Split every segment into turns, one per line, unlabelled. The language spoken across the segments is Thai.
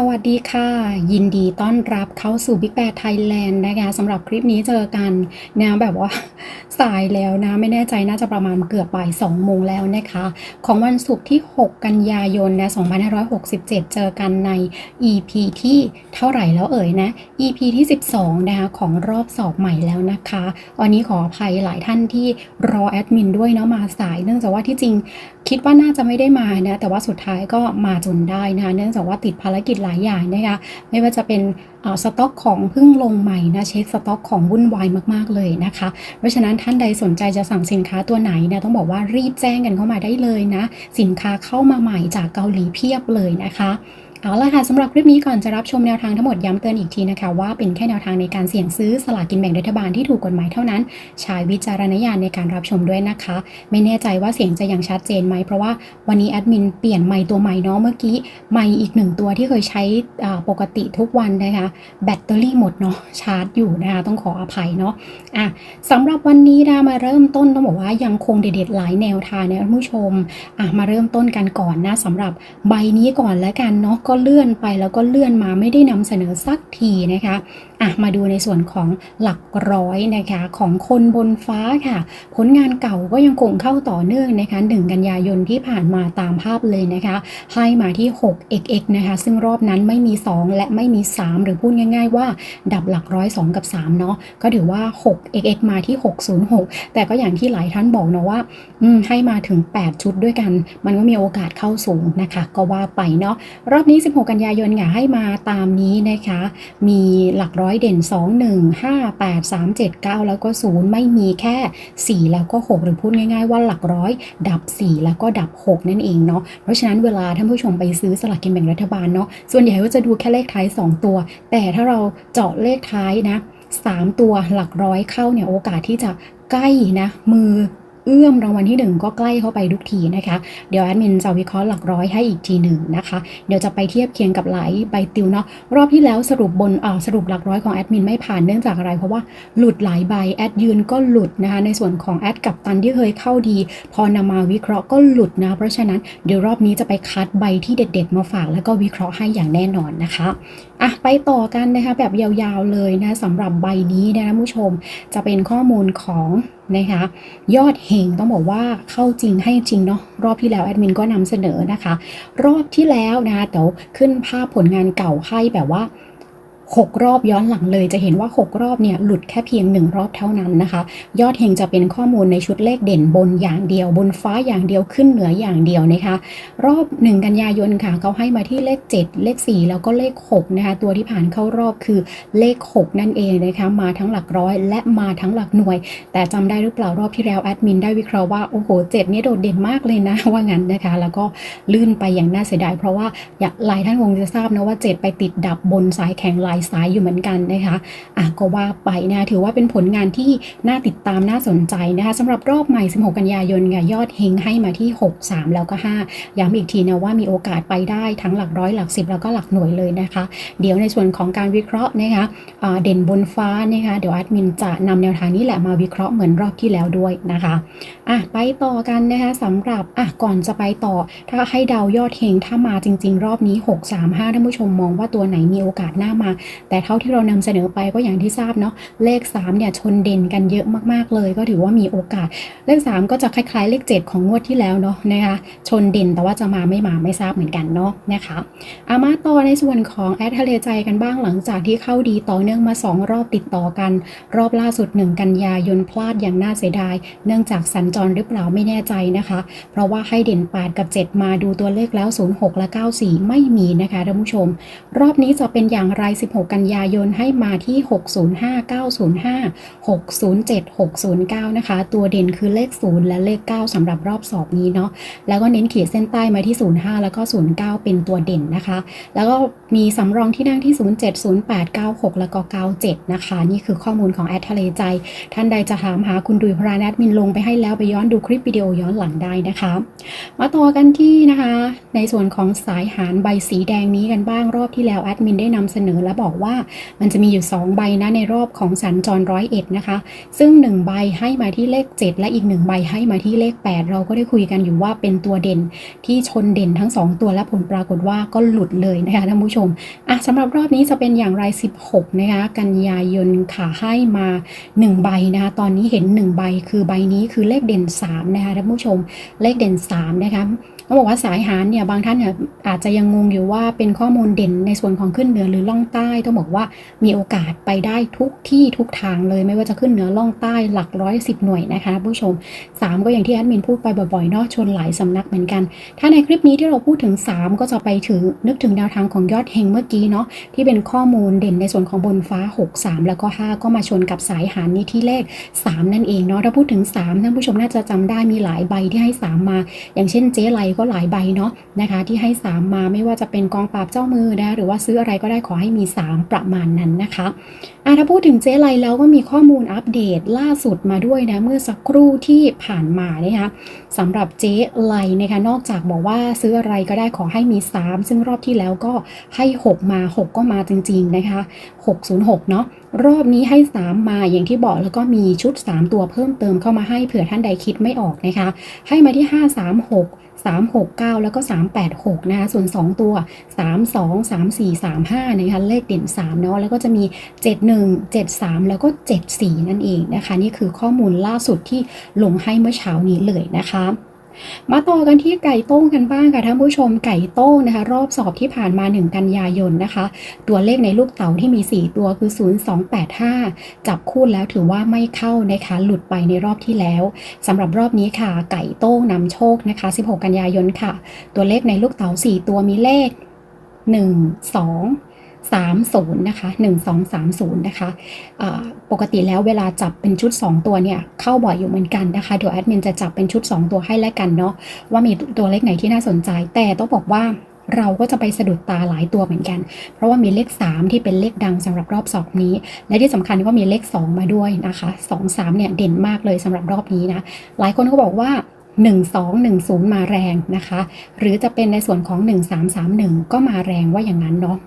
สวัสดีค่ะ ยินดีต้อนรับเข้าสู่ Big b a ไทยแลนด์นะคะสำหรับคลิปนี้เจอกันนะแบบว่าสายแล้วนะ ไม่แน่ใจน่าจะประมาณเกือบบ่าย2โมงแล้วนะคะ ของวันศุกร์ที่ 6 กันยายนนะ2567 เจอกันใน EP ที่เท่าไหร่แล้วเอ่ยนะ EP ที่ 12 นะคะของรอบสอบใหม่แล้วนะคะวันนี้ขออภัยหลายท่านที่รอแอดมินด้วยเนาะมาสายเนื่องจากว่าที่จริงคิดว่าน่าจะไม่ได้มานะแต่ว่าสุดท้ายก็มาจนได้นะเนื่องจากว่าติดภารกิจลายอย่างนะคะไม่ว่าจะเป็นสต็อกของเพิ่งลงใหม่นะเช็คสต็อกของวุ่นวายมากๆเลยนะคะ เพราะฉะนั้นท่านใดสนใจจะสั่งสินค้าตัวไหนเนี่ยต้องบอกว่ารีบแจ้งกันเข้ามาได้เลยนะ สินค้าเข้ามาใหม่จากเกาหลีเพียบเลยนะคะ เอาละค่ะสำหรับคลิปนี้ก่อนจะรับชมแนวทางทั้งหมดย้ำเตือนอีกทีนะคะ ว่าเป็นแค่แนวทางในการเสี่ยงซื้อสลากกินแบ่งรัฐบาลที่ถูกกฎหมายเท่านั้น ใช้วิจารณญาณในการรับชมด้วยนะคะ ไม่แน่ใจว่าเสียงจะยังชัดเจนไหม เพราะว่าวันนี้แอดมินเปลี่ยนไมค์ตัวใหม่เนาะเมื่อกี้ไมค์อีกหนึ่งตัวที่เคยใช้อ่าปกติทุกวันนะคะแบตเตอรี่หมดเนาะชาร์จอยู่นะคะต้องขออภัยเนาะอะสำหรับวันนี้นะมาเริ่มต้นต้องบอกว่ายังคงเด็ดๆหลายแนวทางนะท่านผู้ชมอะมาเริ่มต้นกันก่อนนะสำหรับใบนี้ก่อนแล้วกันเนาะก็เลื่อนไปแล้วก็เลื่อนมาไม่ได้นำเสนอสักทีนะคะอะมาดูในส่วนของหลักร้อยนะคะของคนบนฟ้าค่ะ ผลงานเก่าก็ยังคงเข้าต่อเนื่องนะคะ1กันยายนที่ผ่านมาตามภาพเลยนะคะให้มาที่ 6xx นะคะ ซึ่งรอบนั้นไม่มี 2 และไม่มี 3 หรือพูดง่ายๆว่า ดับหลักร้อย 2 กับ 3 เนาะก็ถือว่า 6xx มาที่ 606 แต่ก็อย่างที่หลายท่านบอกเนาะว่าอืมให้มาถึง 8 ชุดด้วยกัน มันก็มีโอกาสเข้าสูงนะคะ ก็ว่าไปเนาะรอบนี้ 16 กันยายนค่ะให้มาตามนี้นะคะ มีหลักร้อยเด่น 2 1 5 8 3 7 9 แล้วก็ 0 ไม่มีแค่ 4 แล้วก็ 6 หรือพูดง่ายๆว่าหลักร้อย ดับ 4 แล้วก็ดับ 6 นั่นเองเนาะเพราะฉะนั้นเวลาท่านผู้ชมไปซื้อสลากกินแบ่งรัฐบาลเนาะส่วนใหญ่ก็จะดูแค่เลขท้าย 2 ตัว แต่ถ้าเราเจาะเลขท้ายนะ3 ตัวหลักร้อยเข้าเนี่ยโอกาสที่จะใกล้นะมือ เอื้อมรางวัลที่ 1 ก็ใกล้เข้าไปทุกทีนะคะ เดี๋ยวแอดมินจะวิเคราะห์หลักร้อยให้อีกทีหนึ่งนะคะ เดี๋ยวจะไปเทียบเคียงกับหลายใบติวเนาะรอบที่แล้วสรุปบนอ่าสรุปหลักร้อยของแอดมินไม่ผ่านเนื่องจากอะไร เพราะว่าหลุดหลายใบแอดยืนก็หลุดนะคะในส่วนของแอดกับตันที่เคยเข้าดี พอนำมาวิเคราะห์ก็หลุดนะเพราะฉะนั้นเดี๋ยวรอบนี้จะไปคัดใบที่เด็ด ๆ มาฝาก แล้วก็วิเคราะห์ให้อย่างแน่นอนนะคะอะไปต่อกันนะคะแบบยาวๆเลยนะสำหรับใบนี้นะคะผู้ชมจะเป็นข้อมูลของ นะคะยอดเฮงต้องบอกว่าเข้าจริงให้จริงเนาะรอบที่แล้วแอดมินก็นำเสนอนะคะ รอบที่แล้วนะคะแต่ขึ้นภาพผลงานเก่าให้แบบว่า 6 รอบย้อนหลังเลย จะเห็นว่า 6 รอบเนี่ยหลุดแค่เพียง 1 รอบเท่านั้นนะคะ ยอดเฮงจะเป็นข้อมูลในชุดเลขเด่นบนอย่างเดียว บนฟ้าอย่างเดียวขึ้นเหนืออย่างเดียวนะคะ รอบ 1 กันยายนค่ะเขาให้มาที่เลข 7 เลข 4 แล้วก็เลข6นะคะตัวที่ผ่านเข้ารอบคือเลข 6 นั่นเองนะคะมาทั้งหลักร้อย และมาทั้งหลักหน่วย แต่จำได้หรือเปล่ารอบที่แล้วแอดมินได้วิเคราะห์ว่าโอ้โหเจ็ดนี่โดดเด่นมากเลยนะว่างั้นนะคะ แล้วก็ลื่นไปอย่างน่าเสียดายเพราะว่าหลายท่านคงจะทราบนะว่า 7 ไปติดดับบนสายแข็งลายสายอยู่เหมือนกันนะคะอะก็ว่าไปนะถือว่าเป็นผลงานที่น่าติดตามน่าสนใจนะคะสำหรับรอบใหม่ 16 กันยายนค่ะยอดเฮงให้มาที่ 6 3 แล้วก็ 5 ย้ำอีกทีนะว่ามีโอกาสไปได้ทั้งหลักร้อยหลักสิบแล้วก็หลักหน่วยเลยนะคะ เดี๋ยวในส่วนของการวิเคราะห์นะคะเด่นบนฟ้านะคะเดี๋ยวแอดมินจะนำแนวทางนี้แหละมาวิเคราะห์เหมือนรอบที่แล้วด้วยนะคะอะไปต่อกันนะคะสำหรับอะก่อนจะไปต่อ ถ้าให้เดายอดเฮงถ้ามาจริง ๆ รอบนี้ 6 3 5ท่านผู้ชมมองว่าตัวไหนมีโอกาสหน้ามาแต่เท่าที่เรานำเสนอไปก็อย่างที่ทราบเนาะเลข3เนี่ยชนเด่นกันเยอะมากๆเลย ก็ถือว่ามีโอกาส เลข 3 ก็จะคล้ายๆ เลข 7 ของงวดที่แล้วเนาะนะคะชนเด่นแต่ว่าจะมาไม่มาไม่ทราบเหมือนกันเนาะนะคะอามาต่อในส่วนของแอดทะเลใจกันบ้างหลังจากที่เข้าดีต่อเนื่องมา 2 รอบติดต่อกัน รอบล่าสุด 1 กันยายนพลาดอย่างน่าเสียดาย เนื่องจากสัญจรหรือเปล่าไม่แน่ใจนะคะ เพราะว่าให้เด่น8กับ 7 มาดูตัวเลขแล้ว 06 และ 94 ไม่มีนะคะท่านผู้ชม รอบนี้จะเป็นอย่างไร16กันยายนให้มาที่ 605 905 607 609 นะคะ ตัวเด่นคือเลข 0 และเลข 9สำหรับรอบสอบนี้เนาะแล้วก็เน้นขีดเส้นใต้มาที่ 05 แล้วก็ 09 เป็นตัวเด่นนะคะ แล้วก็มีสำรองที่นั่งที่ 07 08 96 แล้วก็ 97 นะคะ นี่คือข้อมูลของแอดทะเลใจ ท่านใดจะถามหาคุณดุยพราแอดมินลงไปให้แล้วไปย้อนดูคลิปวิดีโอย้อนหลังได้นะคะ มาต่อกันที่นะคะ ในส่วนของสายหารใบสีแดงนี้กันบ้างรอบที่แล้วแอดมินได้นำเสนอและบอกบอกว่ามันจะมีอยู่ 2 ใบนะในรอบของสัญจรร้อยเอ็ดนะคะ ซึ่ง 1 ใบให้มาที่เลข 7 และอีก 1 ใบให้มาที่เลข 8 เราก็ได้คุยกันอยู่ว่าเป็นตัวเด่นที่ชนเด่นทั้ง 2 ตัวและผลปรากฏว่าก็หลุดเลยนะคะท่านผู้ชมอะสำหรับรอบนี้จะเป็นอย่างไร 16 นะคะ กันยายนค่ะให้มา 1 ใบนะคะตอนนี้เห็น 1 ใบคือใบนี้คือเลขเด่น 3 นะคะท่านผู้ชมเลขเด่น 3 นะคะต้องบอกว่าสายหารเนี่ยบางท่านเนี่ยอาจจะยังงงอยู่ว่าเป็นข้อมูลเด่นในส่วนของขึ้นเหนือหรือล่องใต้ต้องบอกว่ามีโอกาสไปได้ทุกที่ทุกทางเลยไม่ว่าจะขึ้นเหนือล่องใต้หลักร้อยสิบหน่วยนะคะผู้ชม 3 ก็อย่างที่แอดมินพูดไปบ่อยๆเนาะชนหลายสำนักเหมือนกัน ถ้าในคลิปนี้ที่เราพูดถึง 3 ก็จะไปถึงนึกถึงแนวทางของยอดเฮงเมื่อกี้เนาะที่เป็นข้อมูลเด่นในส่วนของบนฟ้า 6 3 แล้วก็ 5 ก็มาชนกับสายหารนี้ที่เลข 3 นั่นเองเนาะถ้าพูดถึง3ท่านผู้ชมน่าจะจำได้มีหลายใบที่ให้ 3 มา อย่างเช่นเจ๊ไลก็หลายใบเนาะนะคะ ที่ให้ 3 มาไม่ว่าจะเป็นกองปราบเจ้ามือนะหรือว่าซื้ออะไรก็ได้ขอให้มี3 ประมาณนั้นนะคะอะถ้าพูดถึงเจ๊ไลแล้วก็มีข้อมูลอัปเดตล่าสุดมาด้วยนะเมื่อสักครู่ที่ผ่านมานะคะสำหรับเจ๊ไลนะคะนอกจากบอกว่าซื้ออะไรก็ได้ขอให้มี 3 ซึ่งรอบที่แล้วก็ให้ 6 มา 6 ก็มาจริงๆนะคะ 606 เนาะ รอบนี้ให้ 3 มาอย่างที่บอกแล้วก็มีชุด 3 ตัวเพิ่มเติมเข้ามาให้เผื่อท่านใดคิดไม่ออกนะคะ ให้มาที่ 536 369 แล้วก็ 386 นะคะ ส่วน 2 ตัว 32 34 35 นะคะ เลขเด่น 3 เนาะ แล้วก็จะมี 71 73 แล้วก็ 74 นั่นเองนะคะ นี่คือข้อมูลล่าสุดที่ลงให้เมื่อเช้านี้เลยนะคะ มาต่อกันที่ไก่โต้งกันบ้างค่ะท่านผู้ชมไก่โต้งนะคะ รอบสอบที่ผ่านมา 1 กันยายนนะคะ ตัวเลขในลูกเต๋าที่มี 4 ตัวคือ 0285 จับคู่แล้วถือว่าไม่เข้านะคะ หลุดไปในรอบที่แล้วสำหรับรอบนี้ค่ะ ไก่โต้งนำโชคนะคะ 16 กันยายนค่ะ ตัวเลขในลูกเต๋า4 ตัวมีเลข 1 2 30นะคะ1230นะคะะปกติแล้วเวลาจับเป็นชุด 2 ตัวเนี่ยเข้าบ่อยอยู่เหมือนกันนะคะเดี๋ยวแอดมินจะจับเป็นชุด 2 ตัวให้แล้วกันเนาะว่ามีตัวเลขไหนที่น่าสนใจ แต่ต้องบอกว่าเราก็จะไปสะดุดตาหลายตัวเหมือนกัน เพราะว่ามีเลข 3 ที่เป็นเลขดังสำหรับรอบสอบนี้ และที่สำคัญก็มีเลข 2 มาด้วยนะคะ2 3เนี่ยเด่นมากเลยสำหรับรอบนี้นะหลายคนก็บอกว่า 1210 มาแรงนะคะ หรือจะเป็นในส่วนของ 1331 ก็มาแรงว่าอย่างนั้นเนาะ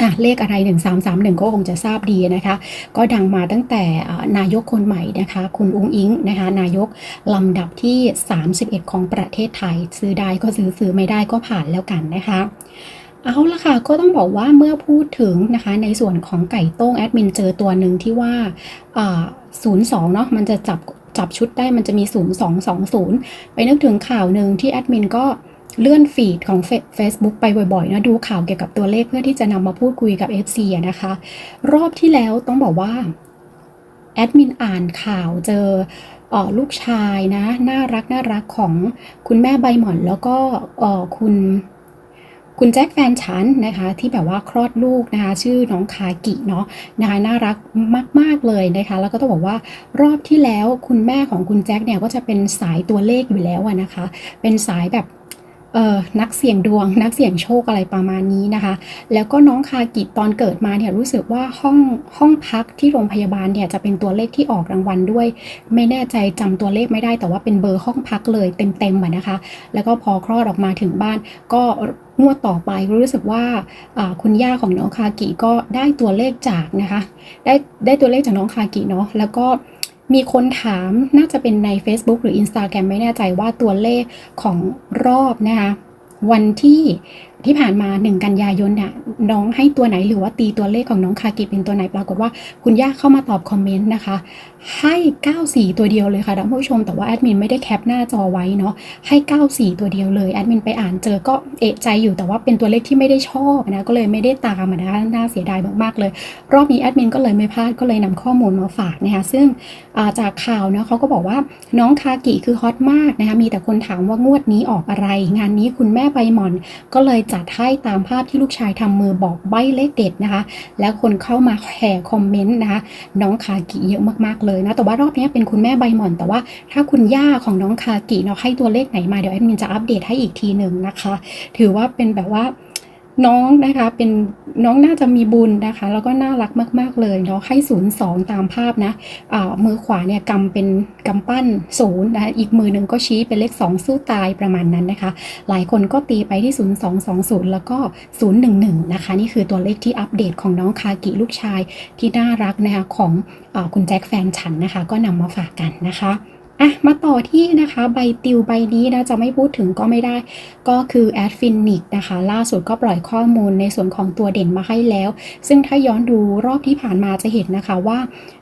อะเลขอะไร 1331 ก็คงจะทราบดีนะคะ ก็ดังมาตั้งแต่นายกคนใหม่นะคะ คุณอุ้งอิงนะคะ นายกลำดับที่ 31 ของประเทศไทย ซื้อได้ก็ซื้อซื้อไม่ได้ก็ผ่านแล้วกันนะคะเอาละค่ะ ก็ต้องบอกว่าเมื่อพูดถึงนะคะในส่วนของไก่โต้งแอดมินเจอตัวหนึ่งที่ว่าศูนย์สองเนาะมันจะจับจับชุดได้มันจะมี 0220 ไปนึกถึงข่าวหนึ่งที่แอดมินก็ เลื่อนฟีดของ Facebook ไปบ่อยๆนะดูข่าวเกี่ยวกับตัวเลขเพื่อที่จะนำมาพูดคุยกับ FC อะนะคะ รอบที่แล้วต้องบอกว่าแอดมินอ่านข่าวเจอออลูกชายนะ น่ารักน่ารักของคุณแม่ใบหม่อนแล้วก็คุณคุณแจ็คแฟนฉันนะคะ ที่แบบว่าคลอดลูกนะคะ ชื่อน้องคากิเนาะนะคะน่ารักมาก ๆ เลยนะคะ แล้วก็ต้องบอกว่ารอบที่แล้วคุณแม่ของคุณแจ็คเนี่ยก็จะเป็นสายตัวเลขอยู่แล้วนะคะ เป็นสายแบบ นักเสี่ยงดวง นักเสี่ยงโชคอะไรประมาณนี้นะคะ แล้วก็น้องคากิตอนเกิดมาเนี่ยรู้สึกว่าห้องห้องพักที่โรงพยาบาลเนี่ยจะเป็นตัวเลขที่ออกรางวัลด้วย ไม่แน่ใจจำตัวเลขไม่ได้แต่ว่าเป็นเบอร์ห้องพักเลยเต็มๆอะนะคะ แล้วก็พอคลอดออกมาถึงบ้านก็งวดต่อไปรู้สึกว่าคุณย่าของน้องคากิก็ได้ตัวเลขจากนะคะ ได้ได้ตัวเลขจากน้องคากิเนาะแล้วก็ มีคนถามน่าจะเป็นใน Facebook หรือ Instagram ไม่แน่ใจว่าตัวเลขของรอบนะคะวันที่ที่ผ่านมา1กันยายนเนี่ยน้องให้ตัวไหนหรือว่าตีตัวเลขของน้องคากิเป็นตัวไหนปรากฏว่าคุณย่าเข้ามาตอบคอมเมนต์นะคะ ให้ 94 ตัวเดียวเลยค่ะท่านผู้ชม แต่ว่าแอดมินไม่ได้แคปหน้าจอไว้เนาะให้ 94 ตัวเดียวเลยแอดมินไปอ่านเจอก็เอะใจอยู่แต่ว่าเป็นตัวเลขที่ไม่ได้ชอบนะก็เลยไม่ได้ตามนะคะน่าเสียดายมากๆเลย รอบนี้แอดมินก็เลยไม่พลาดก็เลยนำข้อมูลมาฝากนะคะซึ่งจากข่าวเนาะเขาก็บอกว่าน้องคากิคือฮอตมากนะคะมีแต่คนถามว่างวดนี้ออกอะไร งานนี้คุณแม่ใบหมอนก็เลยจัดให้ตามภาพที่ลูกชายทำมือบอกใบเลขเด็ดนะคะ แล้วคนเข้ามาแห่คอมเมนต์นะคะ น้องคากิเยอะมากๆเลยนะ แต่ว่ารอบนี้เป็นคุณแม่ใบหมอน แต่ว่าถ้าคุณย่าของน้องคากิเนาะให้ตัวเลขไหนมาเดี๋ยวแอดมินจะอัปเดตให้อีกทีหนึ่งนะคะ ถือว่าเป็นแบบว่า น้องนะคะเป็นน้องน่าจะมีบุญนะคะ แล้วก็น่ารักมาก ๆ เลยเนาะให้ศูนย์สองตามภาพนะอ่ามือขวาเนี่ยกำเป็นกำปั้นศูนย์นะคะอีกมือหนึ่งก็ชี้เป็นเลข 2 สู้ตายประมาณนั้นนะคะ หลายคนก็ตีไปที่ 0220 แล้วก็ 011 นะคะ นี่คือตัวเลขที่อัปเดตของน้องคากิลูกชายที่น่ารักนะคะของอคุณแจ็คแฟนฉันนะคะ ก็นำมาฝากกันนะคะ อะมาต่อที่นะคะใบติวใบนี้นะจะไม่พูดถึงก็ไม่ได้ ก็คือ a d f i n i c นะคะ ล่าสุดก็ปล่อยข้อมูลในส่วนของตัวเด่นมาให้แล้ว ซึ่งถ้าย้อนดูรอบที่ผ่านมาจะเห็นนะคะว่า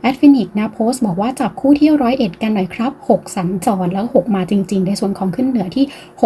a d f i n i c นะโพสต์บอกว่าจับคู่ที่ร้อยเอ็ดกันหน่อยครับ 6 สัญจรแล้ว 6 มาจริง ๆ ในส่วนของขึ้นเหนือที่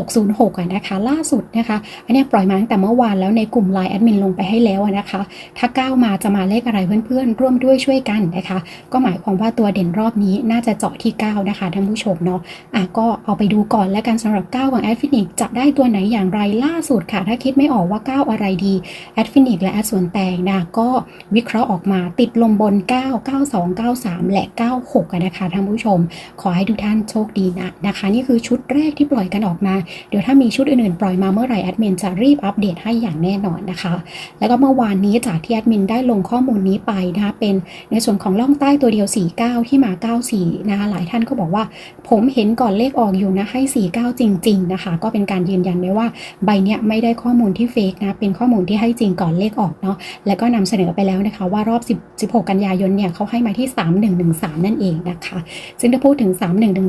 606อะนะคะ ล่าสุดนะคะ อันนี้ปล่อยมาตั้งแต่เมื่อวานแล้วในกลุ่ม Line แอดมินลงไปให้แล้วนะคะ ถ้าก้าวมาจะมาเลขอะไรเพื่อนๆร่วมด้วยช่วยกันนะคะ ก็หมายความว่าตัวเด่นรอบนี้น่าจะเจาะที่ 9 นะคะานผู้ชมเนาะอะก็เอาไปดูก่อนแล้วกันสำหรับ 9 ของ a d f i n i c จะได้ตัวไหนอย่างไรล่าสุดค่ะ ถ้าคิดไม่ออกว่า 9 อะไรดี a d f i n i c และ a d ส่วนแตงนะก็วิเคราะห์ออกมาติดลมบน 9 92 93 และ 96กันนะคะท่านผู้ชม ขอให้ทุกท่านโชคดีนะนะคะ นี่คือชุดแรกที่ปล่อยกันออกมา เดี๋ยวถ้ามีชุดอื่นๆปล่อยมาเมื่อไหร่แอดมินจะรีบอัปเดตให้อย่างแน่นอนนะคะ แล้วก็เมื่อวานนี้จากที่แอดมินได้ลงข้อมูลนี้ไปนะคะเป็นในส่วนของล่องใต้ตัวเดียว 49 ที่มา 94นะคะหลายท่านก็บอกว่าผมเห็นก่อนเลขออกอยู่นะให้ 49 จริง ๆ นะคะ ก็เป็นการยืนยันได้ว่าใบเนี้ยไม่ได้ข้อมูลที่เฟกนะ เป็นข้อมูลที่ให้จริงก่อนเลขออกเนาะ แล้วก็นำเสนอไปแล้วนะคะว่ารอบ 10 16 กันยายนเนี่ยเขาให้มาที่ 3113 นั่นเองนะคะ ซึ่งถ้าพูดถึง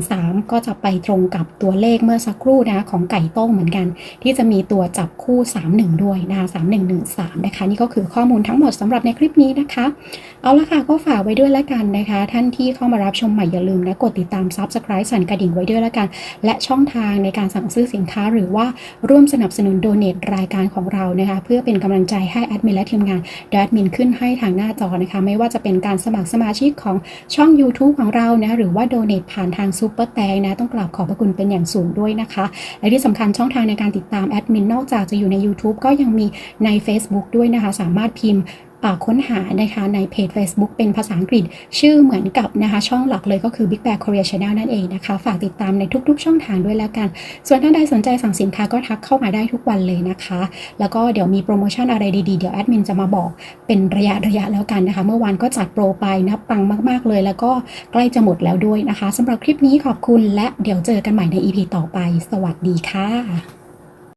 3113 ก็จะไปตรงกับตัวเลขเมื่อสักครู่นะของไก่โต้งเหมือนกัน ที่จะมีตัวจับคู่ 31 ด้วยนะคะ3113 นะคะ นี่ก็คือข้อมูลทั้งหมดสำหรับในคลิปนี้นะคะ เอาละค่ะก็ฝากไว้ด้วยละกันนะคะ ท่านที่เข้ามารับชมใหม่อย่าลืมนะกดติดตาม Subscribe สั่นกระดิ่งไว้ด้วยละกัน และช่องทางในการสั่งซื้อสินค้า หรือว่าร่วมสนับสนุนโดเน a รายการของเรานะคะเพื่อเป็นกำลังใจให้แอดมินและทีมงานเดี๋ยแอดมินขึ้นให้ทางหน้าจอนะคะไม่ว่าจะเป็นการสมัครสมาชิกของช่อง YouTube ของเรานะหรือว่าโดเน a ผ่านทางซูเปอร์แตงนะต้องกราบขอบพระคุณเป็นอย่างสูงด้วยนะคะ และที่สำคัญช่องทางในการติดตามแอดมินนอกจากจะอยู่ใน YouTube ก็ยังมีใน Facebook ด้วยนะคะสามารถพิมพ์ ค้นหานะคะในเพจ Facebook เป็นภาษาอังกฤษ ชื่อเหมือนกับนะคะช่องหลักเลยก็คือ Big Bear Korea Channel นั่นเองนะคะ ฝากติดตามในทุกๆ ช่องทางด้วยแล้วกัน ส่วนท่านใดสนใจสั่งสินค้าก็ทักเข้ามาได้ทุกวันเลยนะคะ แล้วก็เดี๋ยวมีโปรโมชั่นอะไรดีๆ เดี๋ยวแอดมินจะมาบอกเป็นระยะระยะแล้วกันนะคะ เมื่อวานก็จัดโปรไปนะปังมากๆเลย แล้วก็ใกล้จะหมดแล้วด้วยนะคะสำหรับคลิปนี้ขอบคุณและเดี๋ยวเจอกันใหม่ใน EP ต่อไป สวัสดีค่ะ